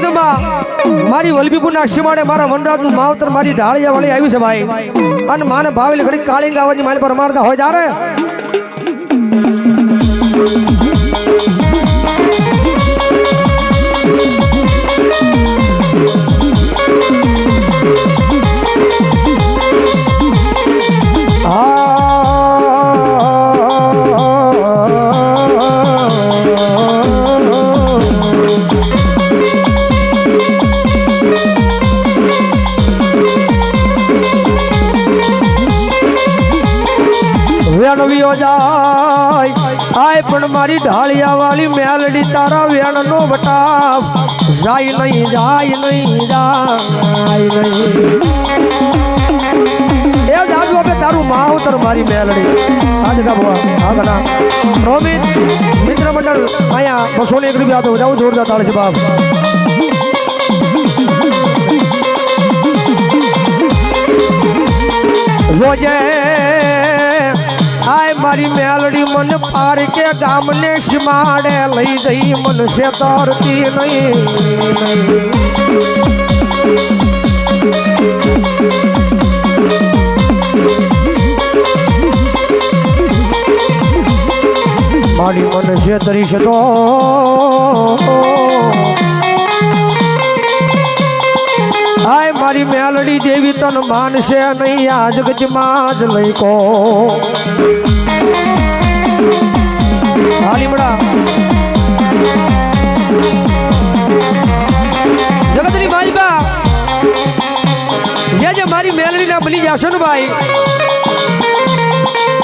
જગદંબા મારી વલભીપુરના શિમાડે મારા વનરાજનું માવતર મારી ઢાળિયા વાળી આવી છે ભાઈ. અને માને ભાવેલી ઘડી કાળી આવવાની માલ પર મારતા હોય ત્યારે નહીં જાય નહીં જાય નહીં એ જાજુ આપે તારું માવતર મારી મેલડી આજે ભવા હા કના રોમિત મિત્ર મંડળ અહીંયા બસો ને એક રૂપિયા તો જાઉં જોરદાર તાળ છે બાપ જોજે આય મારી મેલડી મન પાર કે ગામને શિમાડે લઈ જઈ મન શેતરતી નહીં. મારી મન છે તો આય મારી મેલડી દેવી તન માનશે નહીં, આ જગતમાં જ લઈ કો જગતની માલિકા જે જે મારી મેલડીના બની જશો ને ભાઈ,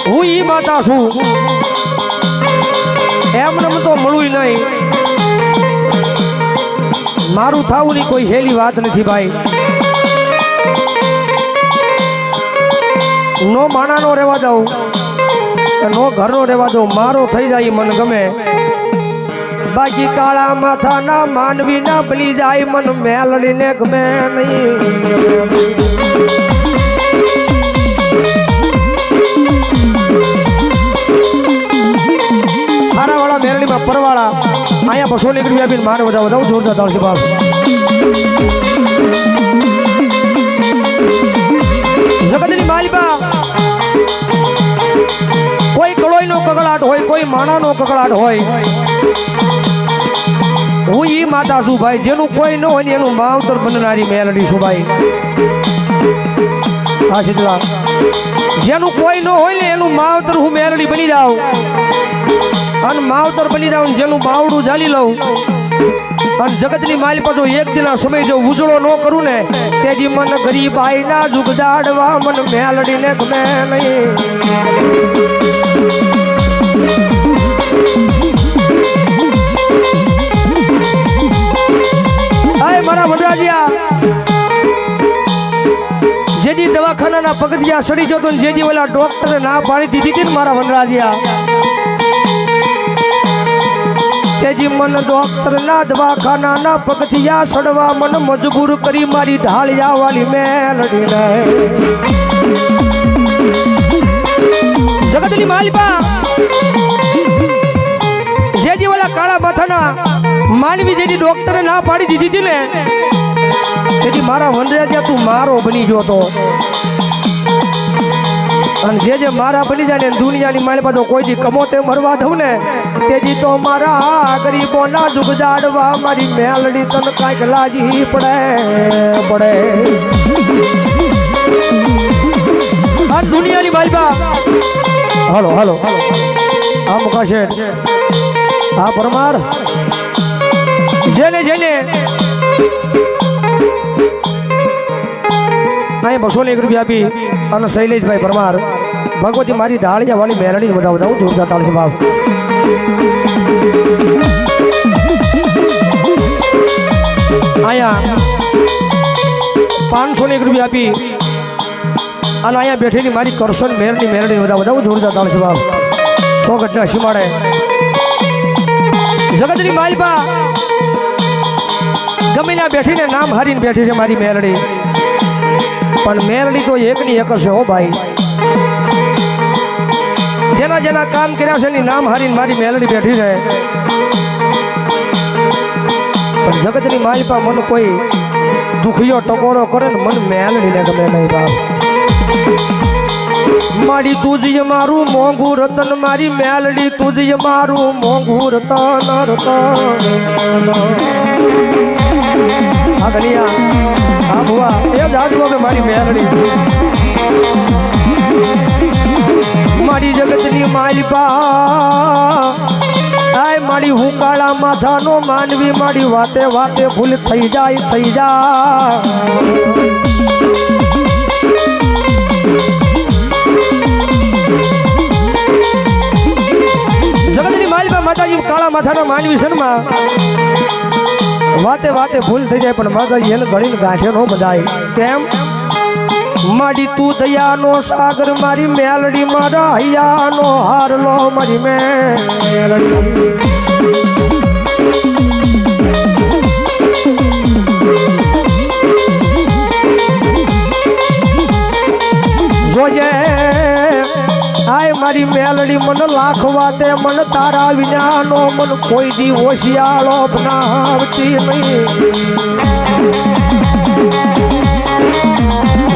હું ઈ માતા છું. એમને તો મળવું નહીં. મારું થાવું ની કોઈ હેલી વાત નથી ભાઈ. નો માણાનો રહેવા દઉં. નો ઘરનો રહેવા દો, મારો થઈ જાય, મન ગમે. બાકી કાળા માથાના માનવી ના ભલી જાય, મન મેલડીને ગમે નહીં. મેલડીમાં પરવાળા, અહીંયા બસો ની રૂપિયા આપીને માને બધા બધા જોરદાર તાળશે બાપ જગતની માલિકા કકળાટ હોય, કોઈ માણાનો કકડાટ હોય. હું ઈ માતા છું ભાઈ, જેનું કોઈ ન હોય ને એનું માવતર બનનારી મેલડી છું ભાઈ. હા શીતલા જેનું કોઈ ન હોય ને એનું માવતર હું મેલડી બની જાઉં. અને માવતર બની જાઉં જેનું બાવડું ઝાલી લઉં. અને જગતની માલ પાછો એક દિના સમય જો ઉજળો ન કરું ને તેજી મન ગરીબ આઈના જુગ દાડવા મન મેલડીને ગમે નહીં. આય મારા વડરાજિયા. જેથી દવાખાનાના પગથિયા સડી જતો ને જેથી ઓલા ડોક્ટરે ના પાડી દીધી હતી ને મારા વનરાજિયા. તેજી મન ડોક્ટર ના દવાખાનાના પગથિયા સડવા મન મજબૂર કરી મારી ઢાળિયા વાલી મેલડીને. જગતની માલિકા! જેજી ઓલા કાળા માથાના માનવી જેની ડોક્ટરે ના પાડી દીધી હતી ને તેથી મારા વનરાજા તું મારો બની ગયો તો અને જે જે મારા બની જાય ને દુનિયાની પાછો કોઈ કમો તે મરવા દઉં ને તેથી તો મારા ગરીબોના દુઃખ જાડવા મારી મેલડી તને કાંઈક લાજી પડે પડે. આ દુનિયાની માલપા હાલો, હલો આ મુકાશે. આ પરમાર. જેને જેને. અહીં બસો ને એક રૂપિયા આપી અને શૈલેષભાઈ પરમાર. ભગવતી મારી ધાળિયા વાળી મેરણી બધા બધા. જોરદાર તાળી છે બાપ. અહીંયા પાંચસો ને એક રૂપિયા આપી અને અહીંયા બેઠેલી મારી કરશન, મેરની મેરડી બધા બધા જોરદાર તાળી છે બાપ સો ઘટના સીમાડે જગતની માલપા. ગમે ત્યાં બેઠીને નામ હારીને બેઠી છે મારી મેરડી પણ મેરડી તો એકની એક છે, હો ભાઈ. જેના જેના કામ કર્યા છે એની નામ હારીને મારી મેલડી બેઠી છે. પણ જગતની માલપા મન કોઈ દુખિયો ટકોરો કરે ને મન મેલડીને ગમે નહીં, બાપ. મારી તુજય મારું મોંઘું રતન, મારી મેલડી તુજય મારું મોંઘું રતન રતન. એ જ કે મારી મેલડી. મારી જગતની માલિપા આય મારી હુંકાળા માથાનો માનવી, મારી વાતે વાતે ભૂલ થઈ જાય થઈ જાય માતાજી કાળા માથાના માનવી શર્મા વાતે વાતે ભૂલ થઈ જાય પણ માતાજી એને ગળીને ગાંઠે નો બધાય. કેમ? માડી તું દયાનો સાગર, મારી મેલડી, મારા હૈયાનો હારલો મારી મેલડી. મારી મેલડી મન લાખવા તે મન તારા વિનાનો મન કોઈ દી હોશિયાળો બનાવતી નહીં.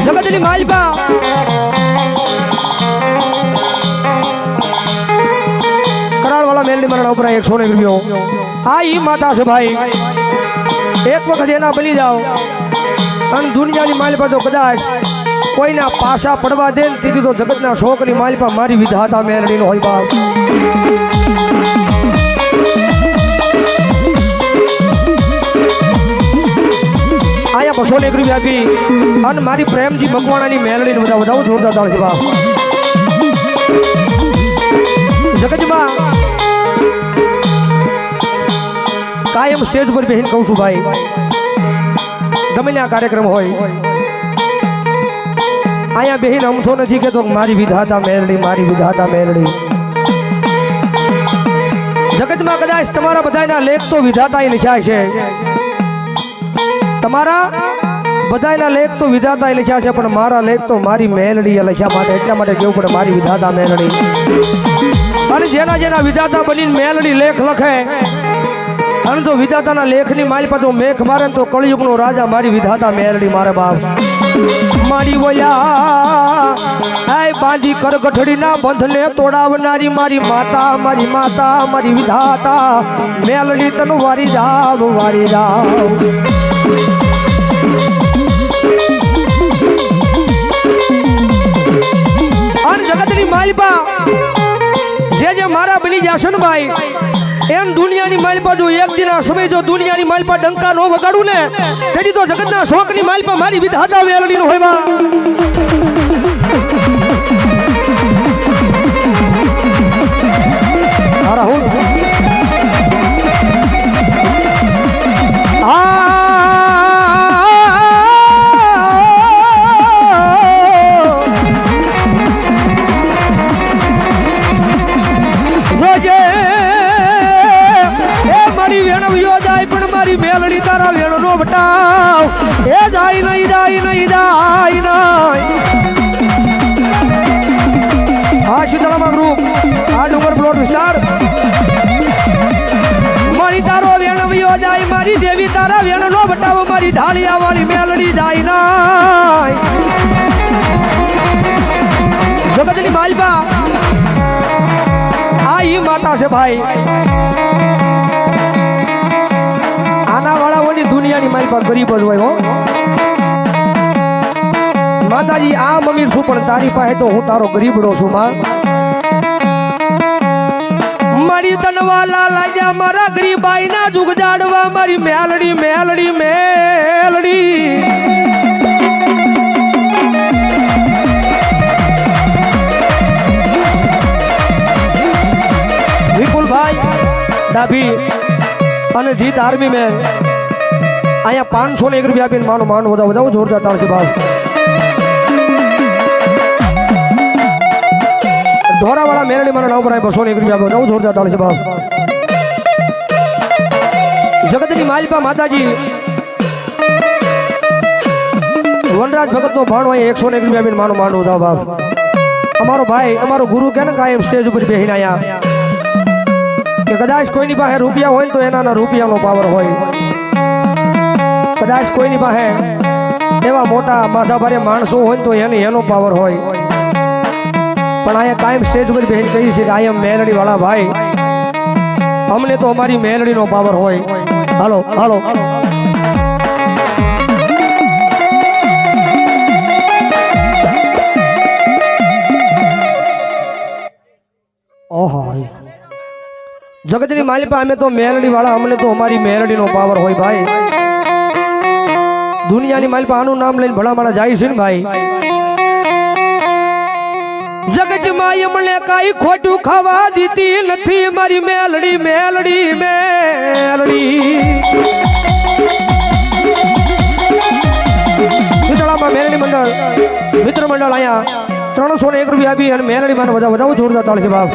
જગતની માલબા કરાળવાળા મેલડી મારા ઉપર એકસો ને રૂપિયો આ ઈ માતા છે ભાઈ. એક વખત એના બની જાઓ. અને દુનિયાની માલબા તો કદાચ કોઈના પાસા પડવા દે ને તેથી તો જગતના શોકની માલિકા મારી વિધાતા મેલડીનો હોય બાપ. આયા બસો ને એક આપી. અને મારી પ્રેમજી મકવાણાની મેલડીને બધા વધાવું જોરદાર તાળ જગતમાં કાયમ સ્ટેજ પર બેહીને કહું છું ભાઈ, ગમે આ કાર્યક્રમ હોય અહીંયા બેહીને અમથો નથી કેતો કે મારી વિધાતા મેલડી, મારી વિધાતા મેલડી. જગતમાં કદાચ તમારા બધાના લેખ તો વિધાતા લખ્યા છે. તમારા બધાના લેખ તો વિધાતા લખ્યા છે, પણ મારા લેખ તો મારી મેલડી લખ્યા માટે, એટલા માટે કેવું પડે મારી વિધાતા મેલડી. અને જેના જેના વિધાતા બનીને મેલડી લેખ લખે અને તો વિધાતાના લેખની માલ પાછો મેઘ મારે તો કળિયુગનો રાજા મારી વિધાતા મેલડી મારે બાપ. મારી વયા, આય બાંધી કરગઠડીના બંધને તોડાવનારી મારી માતા મારી માતા, મારી વિધાતા. મેલડી તન વારી જાવ વારી જાવ. અને જગતની માલિપા જે જે મારા બની જશે ને ભાઈ એમ દુનિયાની માલપા જો એક દિન સમય જો દુનિયાની માલપા ડંકા નો વગાડું ને, તેની તો જગતના શોકની માલપા મારી વિધાતા વેલડી નો હોય છે ભાઈ. આના વાળાઓની દુનિયાની મારી પાસે ગરીબ જ હોય હો. માતાજી, આ મમીર છું, પણ તારી પાસે તો હું તારો ગરીબડો છું, માં. મારી તનવાલા લાગ્યા મારા ગરીબાઈ ના જુગ જાડવા, મારી મેલડી મેલડી મેલડી. ડાભી અને જીત આર્મી મેન અહીંયા પાંચસો ને એક રૂપિયા આપીને માનો, માન બધા બધા જોરદાર તાળ છે ભાવ. ધોરાવાળા મેરડી મારા નામ પર અહીં બસો ને એક રૂપિયા બધા જોરદાર તાળ છે ભાવ. જગતની માલિપા માતાજી. વનરાજ ભગત નો ભાણો અહીં એકસો ને એક રૂપિયા આપીને માનો, માન બધા ભાવ. અમારો ભાઈ, અમારો ગુરુ કે ને કાયમ સ્ટેજ ઉપર બેહીને અહીંયા. કે કદાચ કોઈની પાસે રૂપિયા હોય તો એના રૂપિયાનો પાવર હોય. કદાચ કોઈની પાસે એવા મોટા માથાભારે માણસો હોય તો એને એનો પાવર હોય. પણ અહીંયા કાયમ સ્ટેજ ઉપર બેન કહી છે કે આઈ એમ મેલડી વાળા ભાઈ. અમને તો અમારી મેલડીનો પાવર હોય. હાલો હાલો. જગતની માલિપા અમે તો મેલડી વાળા, અમને તો અમારી મેલડીનો પાવર હોય ભાઈ. દુનિયાની માલિપા આનું નામ લઈને ભલા માળા જાય છે ને ભાઈ. જગતમાં એમણે કાંઈ ખોટું ખાવા દીધી નથી, મારી મેલડી મેલડી મેલડી. મેલડી મંડળ, મિત્ર મંડળ અહીંયા ત્રણસો ને એક રૂપિયા આપી અને મેલડી માને બધા બધા જોરદાર તાળશે બાપ.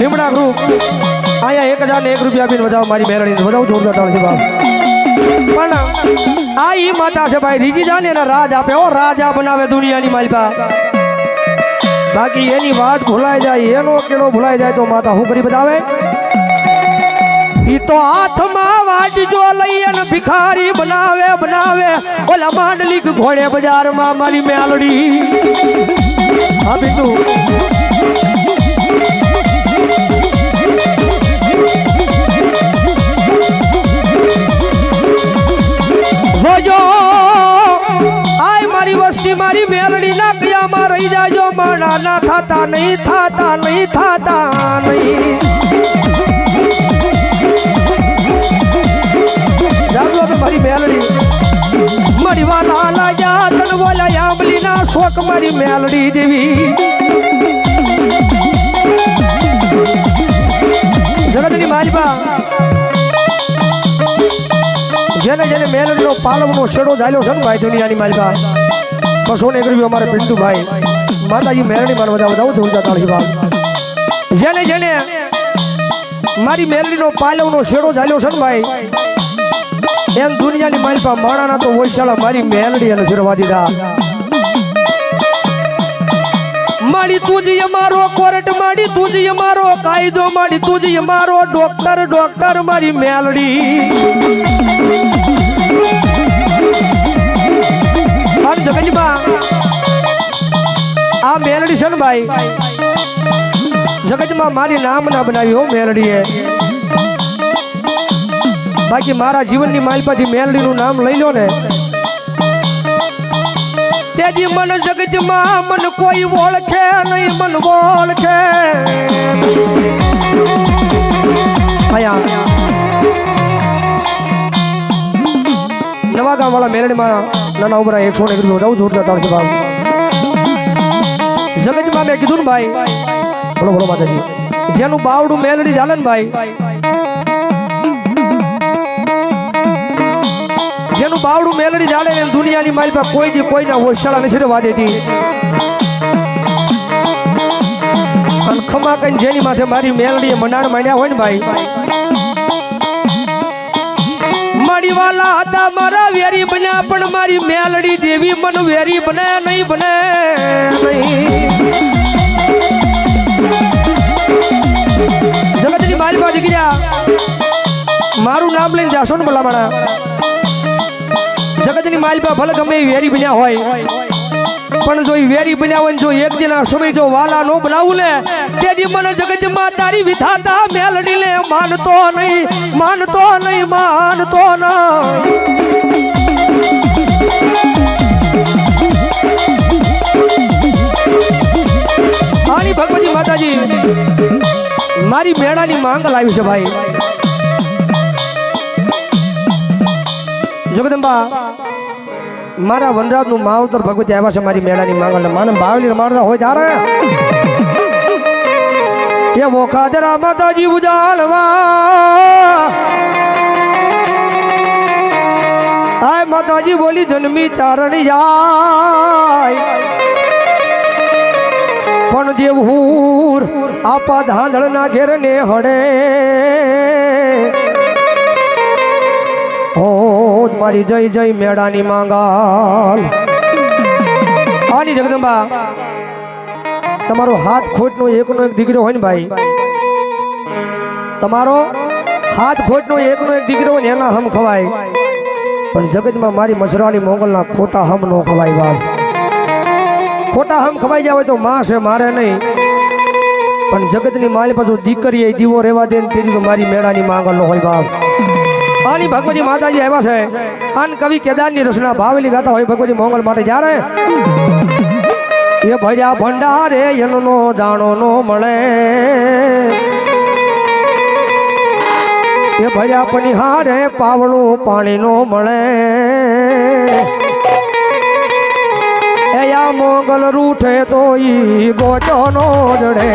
લીમડા ગ્રુપ અહીંયા એક હજાર એક રૂપિયા આપીને વધાવો મારી મેલડી વધાવો જોરદાર તાળ છે બાપ. પણ આ ઈ માતા છે ભાઈ, રીજી જાને એના રાજ આપે. ઓ રાજા બનાવે દુનિયાની માલપા બાકી એની વાત ભૂલાઈ જાય, એનો કેળો ભૂલાઈ જાય તો માતા હું કરી બતાવે? ઈ તો હાથમાં વાટજો લઈ અને ભિખારી બનાવે બનાવે. ઓલા માંડલી ઘોડે બજારમાં મારી મેલડી. હા બીજું જોજો મારી વસ્તી, મારી મેલડી ના કયામાં રહી જાજો, માણા ના થાતા નહીં થાતા નહીં થાતા નહીં. જાજો મારી મેલડી. મારી વાલા લાગ્યા તન બોલા મારી મેલડી દેવી. જગતની માલિબા જેને જેને મેલડીનો પાલવનો શેડો ઝાલ્યો છે ને ભાઈ દુનિયાની માલિકા. બસો ને એક રૂપિયો અમારે પિન્ટુભાઈ. માતાજી મેરણી મારે બધા બધા જોરદાર તાળી બાપ. જેને જેને મારી મેલડીનો પાલવનો શેડો ઝાલ્યો છે ને ભાઈ, એમ દુનિયાની માલિકા માણાના તો વૈશાળા મારી મેલડી એને ફેરવા દીધા. માડી તુજી, અમારો કોર્ટ માડી તુજી, અમારો કાયદો માડી તુજી, અમારો ડોક્ટર ડોક્ટર મારી મેલડી. અને જગનજીબા આ મેલડી છે ને ભાઈ? જગતમાં મારી નામ ના બનાવી હો મેલડીએ. બાકી મારા જીવનની માલપાથી મેલડીનું નામ લઈ લો ને. તેજી મન જગતમાં મન કોઈ ઓળખે નહીં, મન ઓળખે. નવા ગામ વાળા મેલડી મારા નાના ઉભરા એકસો ને એક રૂપિયા જોરદાર છે ભાવ જગતમાં મેં કીધું ને ભાઈ બોલો બોલો માતાજી, જેનું બાવડું મેલડી ચાલે ને ભાઈ બાવડું મેલડી ચાલે ને દુનિયાની માલ પર કોઈ દી કોઈના હોશાળા નથી રવા દેતી અને ખમા કઈ જેની માથે મારી મેલડીએ મંડાણ માંડ્યા હોય ને ભાઈ. મારી વાલા હતા, મારા વેરી બન્યા, પણ મારી મેલડી દેવી મન વેરી બને નહીં બને નહીં. જગતની માલમાં દીકર્યા મારું નામ લઈને જાશો ને ભલામણા. જગતની માલપા ભલે ગમે વેરી બન્યા હોય. પણ જો વેરી બન્યા હોય જો એક દિન સમય જો વાલા નો બનાવું ને તેથી મને જગતમાં તારી વિધાતા મેલડી લે માનતો નહીં માનતો નહીં માનતો નહીં. આની ભગવતી માતાજી, મારી મેળાની માંગ લાવી છે ભાઈ. જગદંબા મારા વનરાજનું માવતર ભગવતી આવ્યા છે મારી મેળાની માંગલ માને બાવલી મારતા હોય ત્યારે એ વોખાદરા માતાજી ઉજાળવા. હાય માતાજી બોલી, જન્મી ચારણ જાય. પણ દેવહૂર આપા ધાંધળ ના ઘેર ને હડે. ઓ મારી જય જય મેળાની માંગાલ. આની જગદંબા, તમારો હાથ ખોટનો એકનો એક દીકરો હોય ને ભાઈ? તમારો હાથ ખોટનો એકનો એક દીકરો હોય એના હમ ખવાય. પણ જગતમાં મારી મસરાળી મોગલના ખોટા હમ નો ખવાય બાપ. ખોટા હમ ખવાઈ હોય તો માં છે, મારે નહીં. પણ જગતની માલી પાછું દીકરી દીવો રહેવા દે ને તેથી તો મારી મેળાની માંગલ નો હોય બાપ. આની ભગવતી માતાજી આવ્યા છે. અન કવિ કેદારની રચના ભાવેલી ગાતા હોય ભગવતી મોગલ માટે જ્યારે એ ભર્યા ભંડારે એનો દાણો નો મળે. એ ભર્યા પનિહારે પાવણું પાણી નો મળે. એયા મોગલ રૂઠે તો ઈ ગોચો નો જડે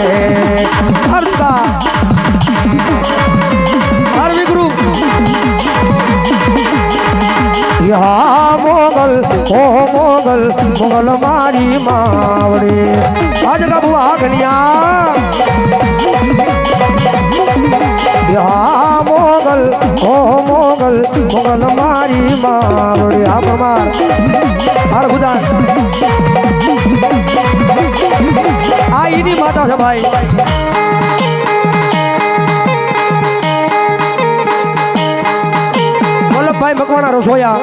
હરતા હરવી ગુરુ યા મોગલ, ઓ મોગલ મોગલ મારી માવડી. આજ કબુ આગનિયા. યા મોગલ, ઓ મોગલ મોગલ મારી માવડી. આ પ્રમાર. હાર ખુદા આ ઈની માતા છે ભાઈ. વલ્લભભાઈ મકવાણા રસોયા.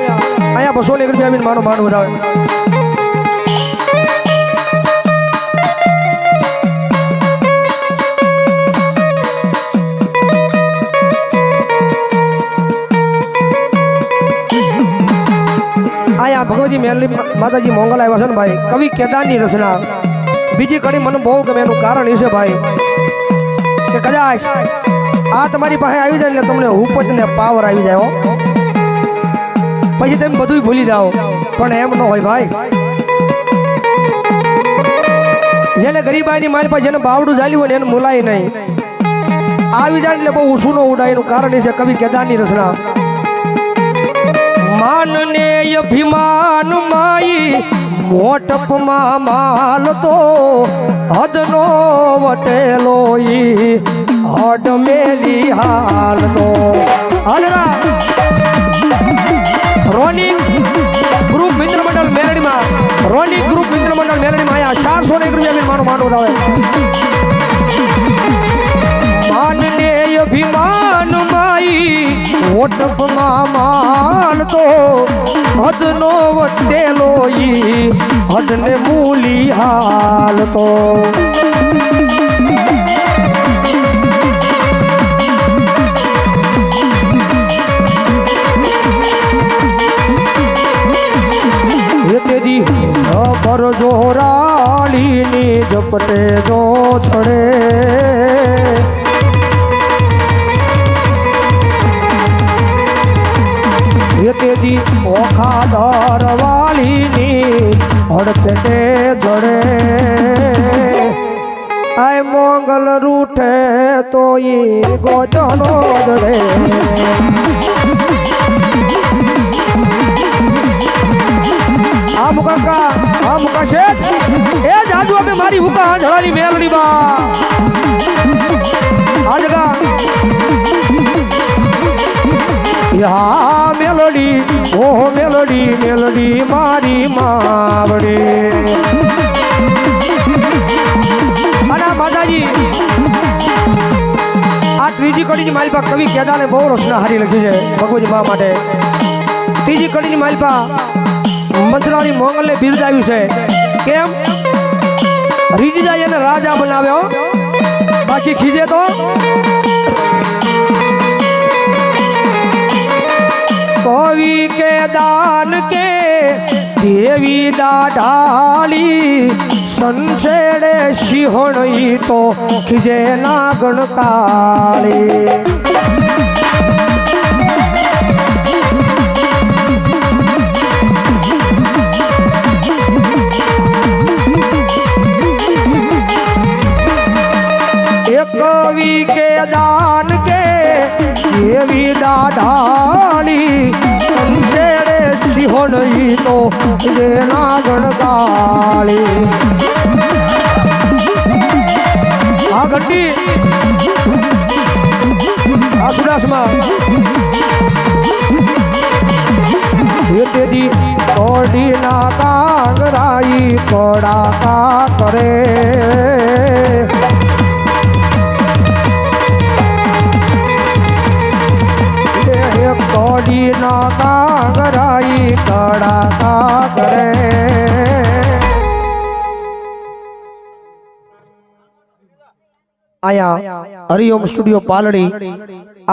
અહીંયા બસો ને રૂપિયા આવીને માનો માન વધાવે. ભગવતી મેલની માતાજી મોંગલ આવ્યા છે ને ભાઈ. કવિ કેદારની રચના. બીજી કડી મને બહુ ગમે એનું કારણ એ છે ભાઈ કે કદાચ આ તમારી પાસે આવી જાય એટલે તમને ઉપજ ને પાવર આવી જાય હો. પછી તમે બધું ભૂલી જાઓ. પણ એમ ન હોય ભાઈ. જેને ગરીબાઈની માલ પાસે જેને બાવડું ચાલ્યું હોય ને એને મુલાય નહીં. આવી જાય એટલે બહુ ઊંસું ન ઉડાય એનું કારણ છે કવિ કેદારની રચના. માનને અભિમાન માઈ, મોટપમાં માલ તો હદનો વટેલો ઈ હડ મેલી હાલ તો. હલરા રોની ગ્રુપ મિત્ર મંડળ મેલડીમાં રોની ગ્રુપ મિત્ર મંડળ મેલડીમાં આયા ચારસો ને એક રૂપિયા માનું માંડવું આવે માનને અભિમાન માઈ ઓટપમાં માલ તો હદનો વટેલો ઈ હદને મૂલી હાલ તો યા મેલડી ઓહ મેલડી મેલડી મારી માવડી. અને માતાજી, આ ત્રીજી કડીની માલપા કવિ કેદાને બહુ રસના હારી લખી છે ભગવતી મા માટે. ત્રીજી કડીની માલપા મંત્રાણી મોંગલને બિરદાવ્યું છે. કેમ? રીજીજા એને રાજા બનાવ્યો. બાકી ખીજે તો? કવિ કે દાન કે દેવી દાઢાલી સંસેડે સિંહણ તો ખીજે નાગણ કાળી. જુનાગઢ કાળી આ ઘંટી. આ સુદાસમાં. તેથી કોડીના કાંગરાઈ કોડાતા કરે. કોડીના કાંગરાઈ કડાતા અહીંયા હરિઓમ સ્ટુડિયો પાલડી,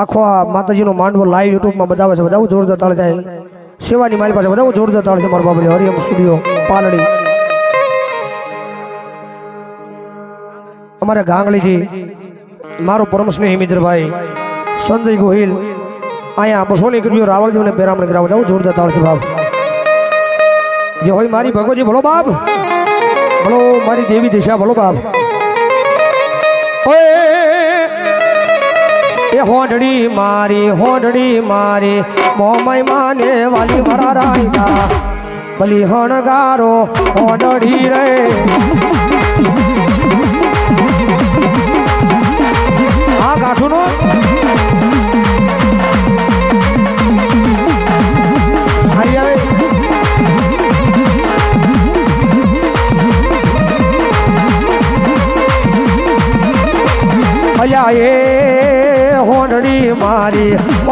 આખો આ માતાજીનો માંડવો લાઈવ યુટ્યુબમાં બતાવે છે. બધા જોરદાર તાળ થાય સેવાની મારી પાસે બધા જોરદાર તાળ છે મારા બાબુ હરિઓમ સ્ટુડિયો પાલડી. અમારા ગાંગલીજી મારો પરમ સ્નેહી મિત્રભાઈ, સંજય ગોહિલ અહીંયા બસોની કર્યો રાવળજીને પેરામણ કરાવ બધા જોરદાર તાળ છે બાપ. જે હોય મારી ભગવજી ભલો બાપ. ભલો મારી દેવી દિશા, ભલો બાપ. એ હોંડડી મારી હોંડડી મારી મોમય માને વાલી મારા રાયકા ભલી હણગારો હોંડડી રે.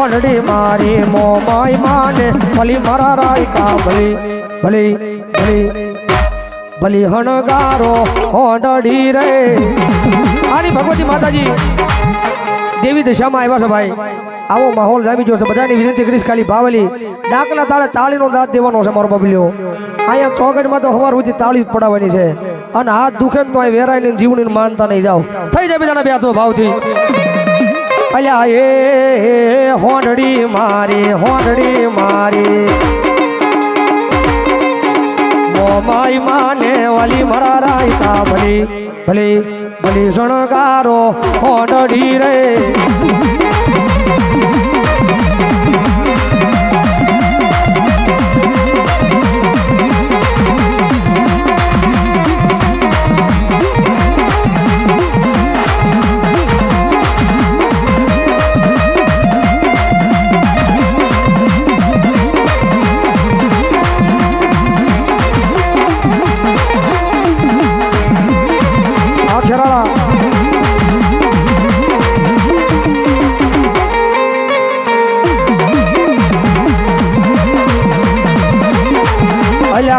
મારી મો માય માને, ભલી મારા રાયકા, ભલી ભલી ભલી ભલી હણગારો હોંડડી રે. આની ભગવતી માતાજી દેવી દિશામાં આવ્યા છે ભાઈ. આવો માહોલ જામી ગયો છે. બધાની વિનંતી કરીશ ખાલી ભાવલી. ડાકના તાળે તાળીનો દાંત દેવાનો છે મારો બબલ્યો અહીંયા ચોકટમાં તો હવાર સુધી તાળી જ પડાવવાની છે. અને હાથ દુખે તો અહીં વેરાય ને જીવની માનતા નહીં જાઓ. થઈ જાય બધાના બે ભાવથી. અલ્યા એ હોંડડી મારી હોંડડી મારી. મોમાઈ માને વાલી મારા રાયતા ભલી ભલી ભલી શણગારો હોંડડી રે.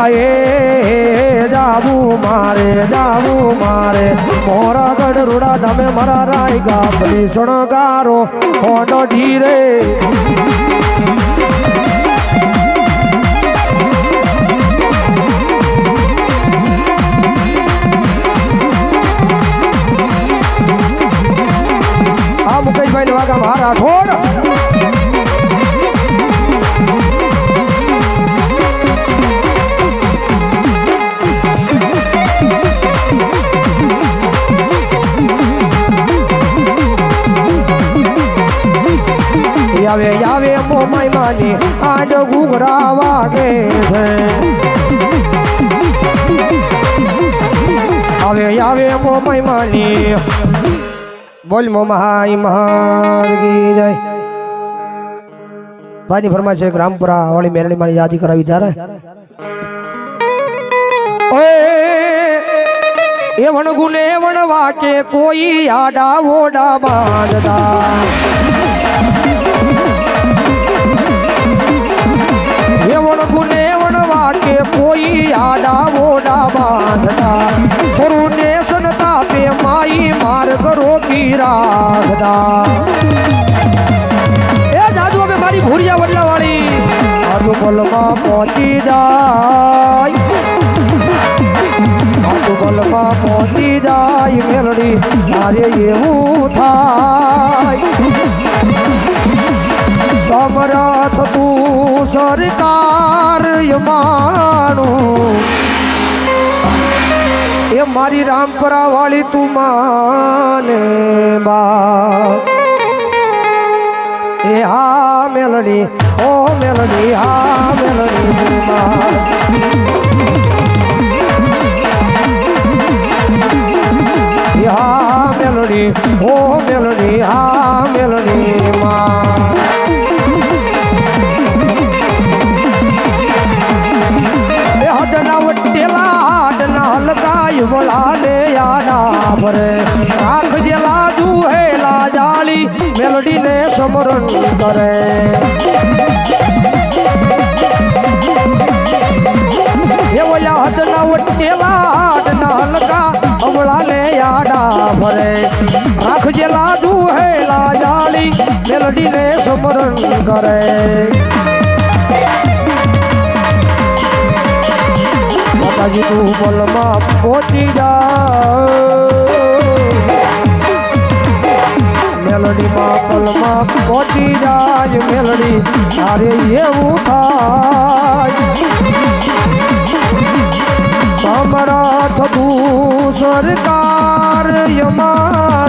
એ જાવું મારે જાવું મારે. મોરા ગઢરૂડા તમે મારા રાય ગાપલી શણગારો હોડો ધીરે મુકેશભાઈ વાગા મારા ઠોડ આવે આવે મોમાઈ માની આડ ઘૂઘરા વાગે છે. આવે આવે મોમાઈ માની બોલ મોમાઈ મહાગી જય ભાઈની ફરમાઈશ છે રામપુરા વાળી મેરણી મારી યાદી કરાવી ત્યારે ઓય એ વણગુને વણવા કે કોઈ આડા ઓડા બાંધતા. એવણ ગુને વણવા કે કોઈ આડા ઓડા બાંધતા. સરુને સનતા પે માઈ માર્ગ રોકી રાખતા. એ જાજુ હવે મારી ભૂરિયા વડલા વાળી આજુ બલમાં પહોંચી જાય. બલમાં પહોંચી જાય મેલડી. તારે એવું થાય. સમરથ તું સરકાર માનું એ મારી રામપરા વાળી તું માને બા એ હા મેલડી, ઓ મેલડી, હા મેલડી હા મેલડી, ઓ મેલડી, હા મેલડી માં વળાને યાડા ભરે. આંખ જેલા દુહેલા જાળી મેલડીને સમરણ કરે. એ ઓલા હદના વટેલા હાડના હલકા, અમળાને આડા ભરે. રાખજે લાજુ હે લાજાલી, મેલડીને સમરણ કરે. માતાજી તું બોલમાં પહોંચી જા. મેલડીમાં પલમાં પહોંચી જાય, મેલડી તારે એવું થાય. સમરથ તું સરકાર યમા